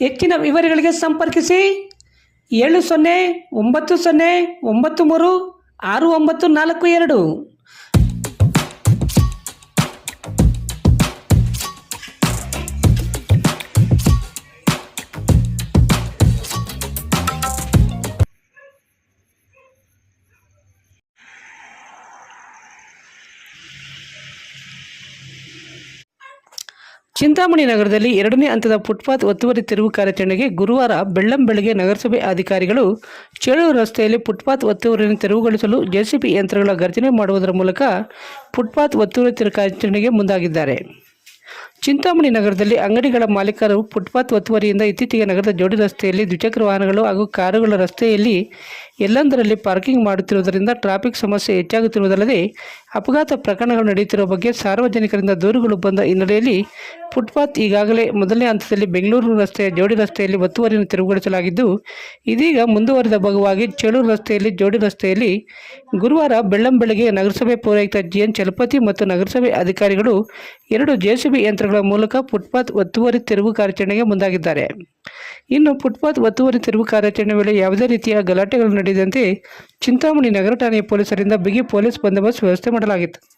ಹೆಚ್ಚಿನ ವಿವರಗಳಿಗೆ ಸಂಪರ್ಕಿಸಿ ಏಳು ಸೊನ್ನೆ ಒಂಬತ್ತು ಸೊನ್ನೆ ಒಂಬತ್ತು ಮೂರು ಆರು ಒಂಬತ್ತು ನಾಲ್ಕು ಎರಡು. ಚಿಂತಾಮಣಿ ನಗರದಲ್ಲಿ ಎರಡನೇ ಹಂತದ ಫುಟ್ಪಾತ್ ಒತ್ತುವರಿ ತೆರವು ಕಾರ್ಯಾಚರಣೆಗೆ ಗುರುವಾರ ಬೆಳ್ಳಂಬೆಳಗ್ಗೆ ನಗರಸಭೆ ಅಧಿಕಾರಿಗಳು ಚೇಳೂರು ರಸ್ತೆಯಲ್ಲಿ ಫುಟ್ಪಾತ್ ಒತ್ತುವರಿಯನ್ನು ತೆರವುಗೊಳಿಸಲು ಜೆಸಿಬಿ ಯಂತ್ರಗಳ ಗರ್ಜನೆ ಮಾಡುವುದರ ಮೂಲಕ ಫುಟ್ಪಾತ್ ಒತ್ತುವರಿ ತೆರವು ಕಾರ್ಯಾಚರಣೆಗೆ ಮುಂದಾಗಿದ್ದಾರೆ. ಚಿಂತಾಮಣಿ ನಗರದಲ್ಲಿ ಅಂಗಡಿಗಳ ಮಾಲೀಕರು ಫುಟ್ಪಾತ್ ಒತ್ತುವರಿಯಿಂದ ಇತ್ತೀಚೆಗೆ ನಗರದ ಜೋಡಿ ರಸ್ತೆಯಲ್ಲಿ ದ್ವಿಚಕ್ರ ವಾಹನಗಳು ಹಾಗೂ ಕಾರುಗಳ ರಸ್ತೆಯಲ್ಲಿ ಎಲ್ಲೆಂದರಲ್ಲಿ ಪಾರ್ಕಿಂಗ್ ಮಾಡುತ್ತಿರುವುದರಿಂದ ಟ್ರಾಫಿಕ್ ಸಮಸ್ಯೆ ಹೆಚ್ಚಾಗುತ್ತಿರುವುದಲ್ಲದೆ ಅಪಘಾತ ಪ್ರಕರಣಗಳು ನಡೆಯುತ್ತಿರುವ ಬಗ್ಗೆ ಸಾರ್ವಜನಿಕರಿಂದ ದೂರುಗಳು ಬಂದ ಹಿನ್ನೆಲೆಯಲ್ಲಿ ಫುಟ್ಪಾತ್ ಈಗಾಗಲೇ ಮೊದಲನೇ ಹಂತದಲ್ಲಿ ಬೆಂಗಳೂರು ರಸ್ತೆಯ ಜೋಡಿ ರಸ್ತೆಯಲ್ಲಿ ಒತ್ತುವರಿಯನ್ನು ತೆರವುಗೊಳಿಸಲಾಗಿದ್ದು, ಇದೀಗ ಮುಂದುವರಿದ ಭಾಗವಾಗಿ ಚೇಳೂರು ರಸ್ತೆಯಲ್ಲಿ ಜೋಡಿ ರಸ್ತೆಯಲ್ಲಿ ಗುರುವಾರ ಬೆಳ್ಳಂಬೆಳಗ್ಗೆ ನಗರಸಭೆ ಪೌರಾಯುಕ್ತ ಜಿಎನ್ ಚಲಪತಿ ಮತ್ತು ನಗರಸಭೆ ಅಧಿಕಾರಿಗಳು ಎರಡು ಜೆಸಿಬಿ ಯಂತ್ರಗಳ ಮೂಲಕ ಫುಟ್ಪಾತ್ ಒತ್ತುವರಿ ತೆರವು ಕಾರ್ಯಾಚರಣೆಗೆ ಮುಂದಾಗಿದ್ದಾರೆ. ಇನ್ನು ಫುಟ್ಪಾತ್ ಒತ್ತುವರಿ ತೆರವು ಕಾರ್ಯಾಚರಣೆ ವೇಳೆ ಯಾವುದೇ ರೀತಿಯ ಗಲಾಟೆಗಳು ನಡೆದಂತೆ ಚಿಂತಾಮಣಿ ನಗರ ಠಾಣೆಯ ಪೊಲೀಸರಿಂದ ಬಿಗಿ ಪೊಲೀಸ್ ಬಂದೋಬಸ್ತ್ ವ್ಯವಸ್ಥೆ ಮಾಡಲಾಗಿತ್ತು.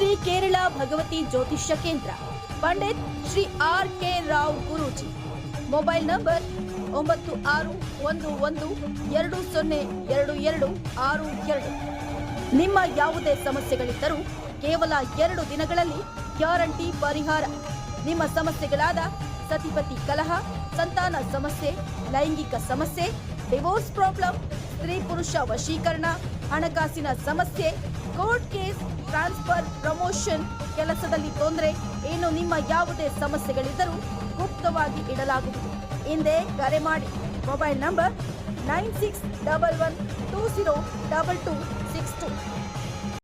ಶ್ರೀ ಕೇರಳ ಭಗವತಿ ಜ್ಯೋತಿಷ್ಯ ಕೇಂದ್ರ. Pandit Shri R K Rao Guruji. Mobile number ಒಂಬತ್ತು ಆರು ಒಂದು ಒಂದು ಎರಡು ಸೊನ್ನೆ ಎರಡು ಎರಡು ಆರು ಎರಡು. ನಿಮ್ಮ ಯಾವುದೇ ಸಮಸ್ಯೆಗಳಿದ್ದರೂ ಕೇವಲ ಎರಡು ದಿನಗಳಲ್ಲಿ ಗ್ಯಾರಂಟಿ ಪರಿಹಾರ. ನಿಮ್ಮ ಸಮಸ್ಯೆಗಳಾದ ಸತಿಪತಿ ಕಲಹ, ಸಂತಾನ ಸಮಸ್ಯೆ, ಲೈಂಗಿಕ ಸಮಸ್ಯೆ, ಡಿವೋರ್ಸ್ ಪ್ರಾಬ್ಲಮ್, ಸ್ತ್ರೀ ಪುರುಷ ವಶೀಕರಣ, ಹಣಕಾಸಿನ ಸಮಸ್ಯೆ ಕೋರ್ಟ್ ಕೇಸ್, ಟ್ರಾನ್ಸ್ಫರ್, ಪ್ರಮೋಷನ್, ಕೆಲಸದಲ್ಲಿ ತೊಂದರೆ, ಏನು ನಿಮ್ಮ ಯಾವುದೇ ಸಮಸ್ಯೆಗಳಿದ್ದರೂ ಗುಪ್ತವಾಗಿ ಇಡಲಾಗುವುದು. ಹಿಂದೆ ಕರೆ ಮಾಡಿ. Mobile number nine six double one two zero double two six two.